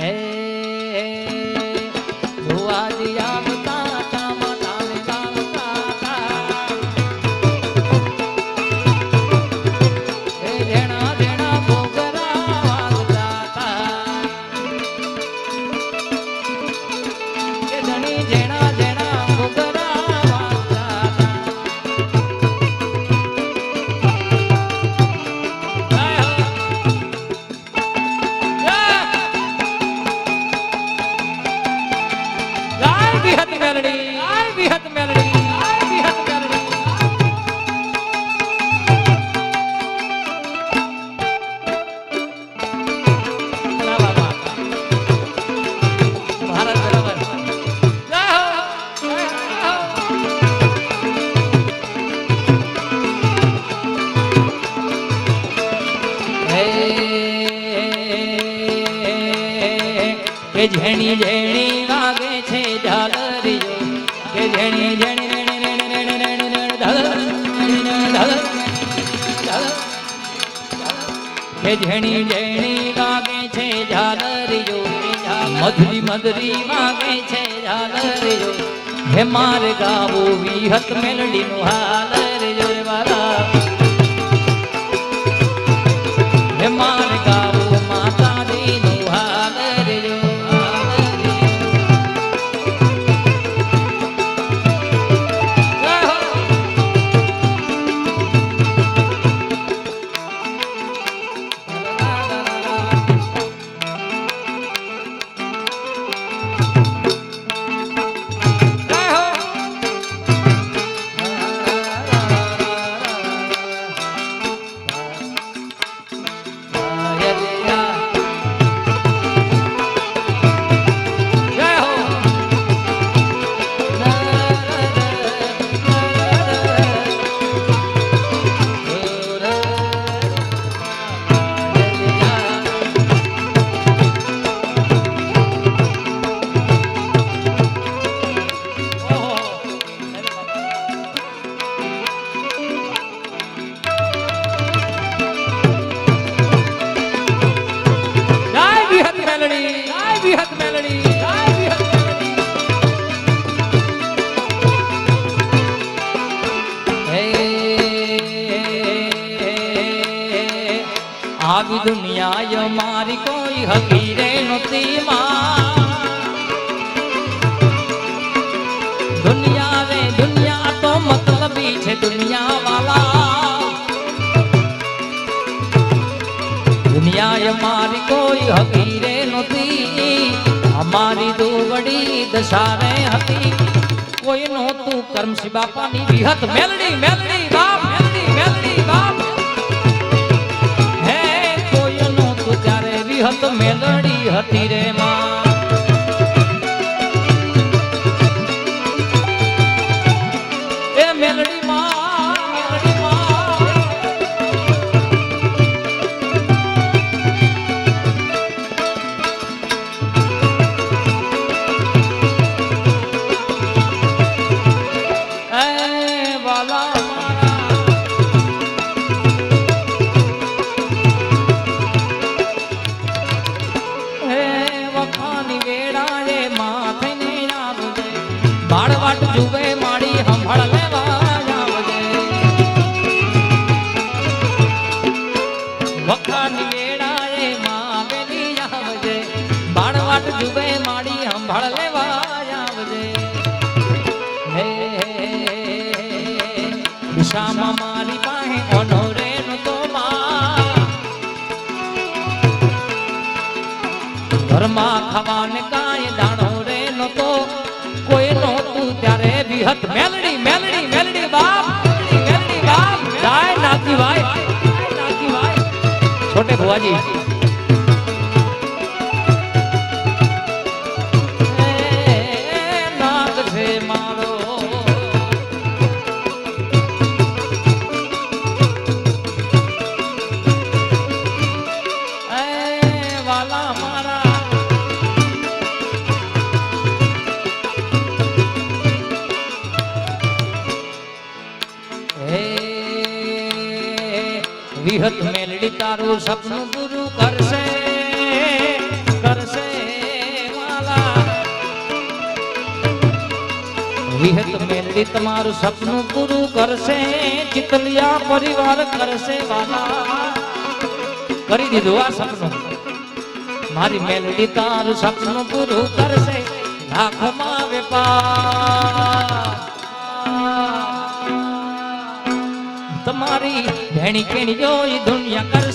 હે ઝેણી ઝેણી વાગે છે ઝાલરીઓ. કે ઝેણી ઝેણી ઝેણી ઝેણી વાગે છે ઝાલરીઓ. મધરી મધરી વાગે છે ઝાલરીઓ. હે માર ગાવું વિહત મેલડીનું હાલ દુનિયા મારી કોઈ હકીરે માં. દુનિયા રે દુનિયા તો મતલબી છે દુનિયા વાલા દુનિયા મારી કોઈ હકીરે નહોતી. અમારી દોવડી દશારે હતી. કોઈ નહોતું કરમસી બાપાની વિહત. મેલડી મેલડી બાપ વિહત મેલડી હતી રે માં. હંભળ લેવા આવજે. તો ઘરમાં ખાવાને કાંઈ દાણો રે તો કોઈ નહોતું ત્યારે વિહત. મેલડી મેલડી મેલડી બાપ મેલડી બાપ. જાય નાતી ભાઈ. છોટે ભુવાજી. વિહત મેલડી તારું સપનું પૂરું કરશે કરશે માલા. વિહત મેલડી તમારું સપનું પૂરું કરશે, ચિતલિયા પરિવાર કરશે વાલા. કરી દીધું આ સપનું. મારી મેલડી તારું સપનું પૂરું કરશે, લાખમાં વેપાર. તમારી ભેણી કેણી જોઈ દુનિયા કરશે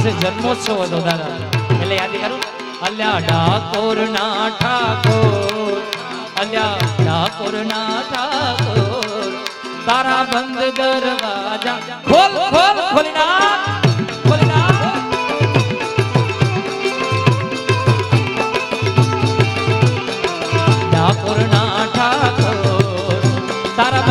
આજે જન્મોત્સવ હતો દાદા. એટલે યાદ કરું અલ્યા ડાકોર ના ઠાકોર, અલ્યા ડાકોર ના ઠાકોર, તારા બંધ દરવાજા ખોલ ખોલ ખોલી નાખ ખોલી નાખ ડાકોરના ઠાકોર, તારા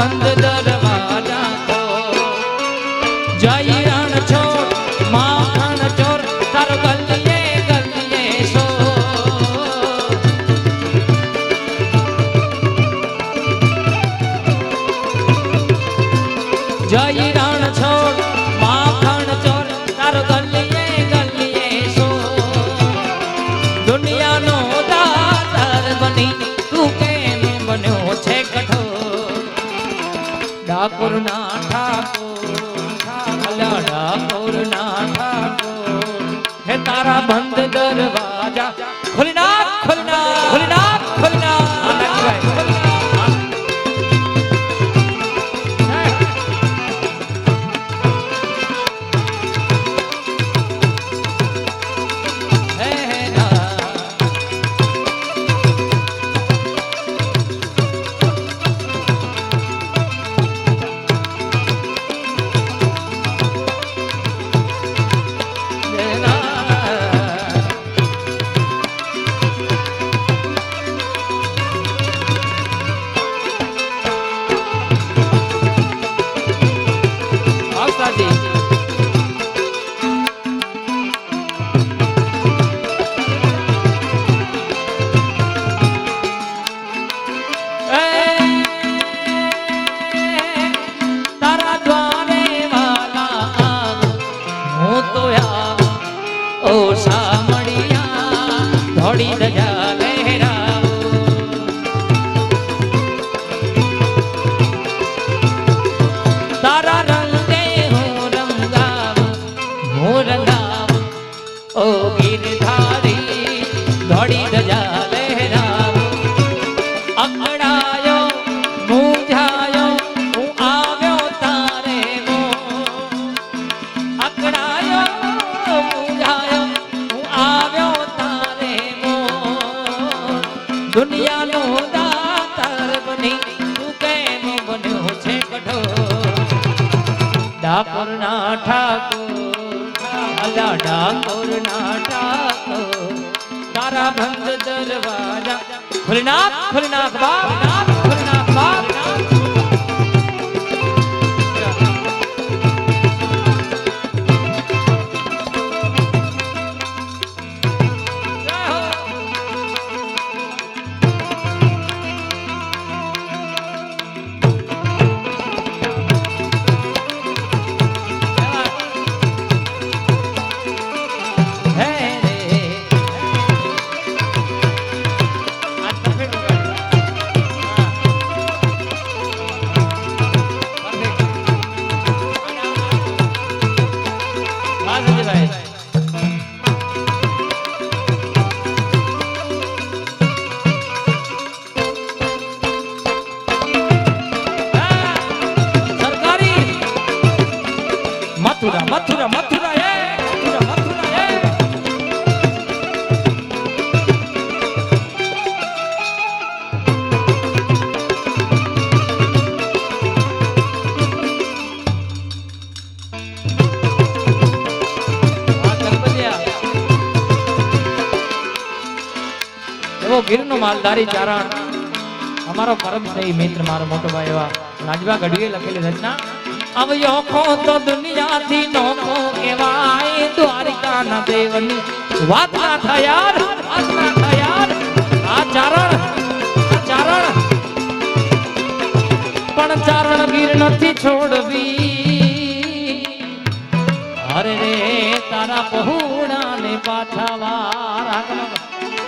તું કેમ બન્યો છે કઠો ડાકોર ના ઠાકોર દુનિયાનો દાતાર બની તું કેમ બન્યો છે કઠોર? ડાકોર ના ઠાકોર, અલા ડાકોર ના ઠાકોર, તારા ભંગ દરવાજા, ખુલનાથ ખુલનાથ બાપ માલધારી ચારણ. અમારો પરમ સહી મિત્ર, મારો મોટો ભાઈ એવા રાજવા ગઢવીએ લખેલી રચના. આવ્યો ખો તો દુનિયાથી નોખો કેવાય દ્વારિકા ના દેવની વાત ના થાય વાત ના થાય આ ચારણ. ચારણ પણ ચારણ ગીર નથી છોડવી. અરે રે, તારા પહોળા ને પાછા વારા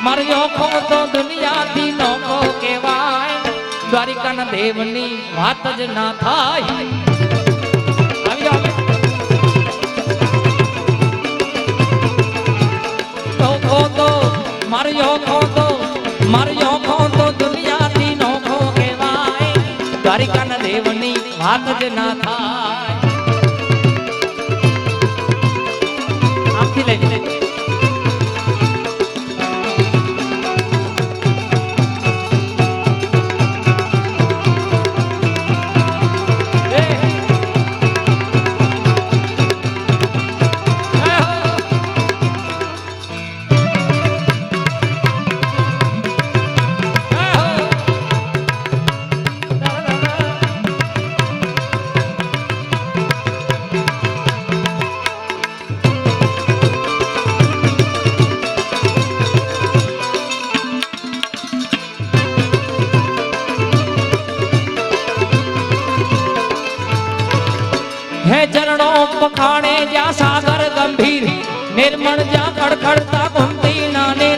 મારી ઓખો તો દુનિયાથી નોખો કહેવાય. દ્વારિકાના દેવની વાત જ ના થાય. હવે. ઓખો તો મારી ઓખો તો, મારી ઓખો તો દુનિયાથી નોખો કહેવાય. દ્વારિકાના દેવની વાત જ ના પખાણે જ્યાં સાગર ગંભીર, નિર્મળ જ્યાં ખડખડતા ઘૂમતી નાને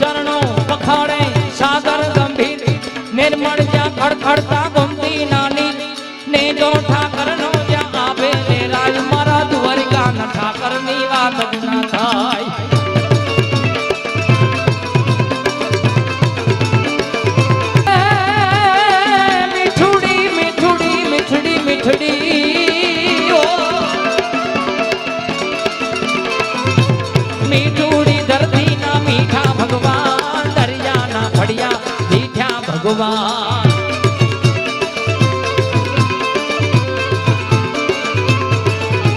ચરણો પખાણે સાગર ગંભીર, નિર્મળ જ્યાં ખડખડતા ભગવાન.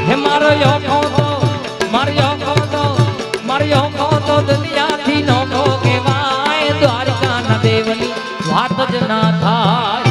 હે મારો યોખો તો મારો યોખો તો મારો યોખો તો દુનિયાથી નોખો કહેવાય દ્વારિકા ના દેવની વાત જ ના થાય.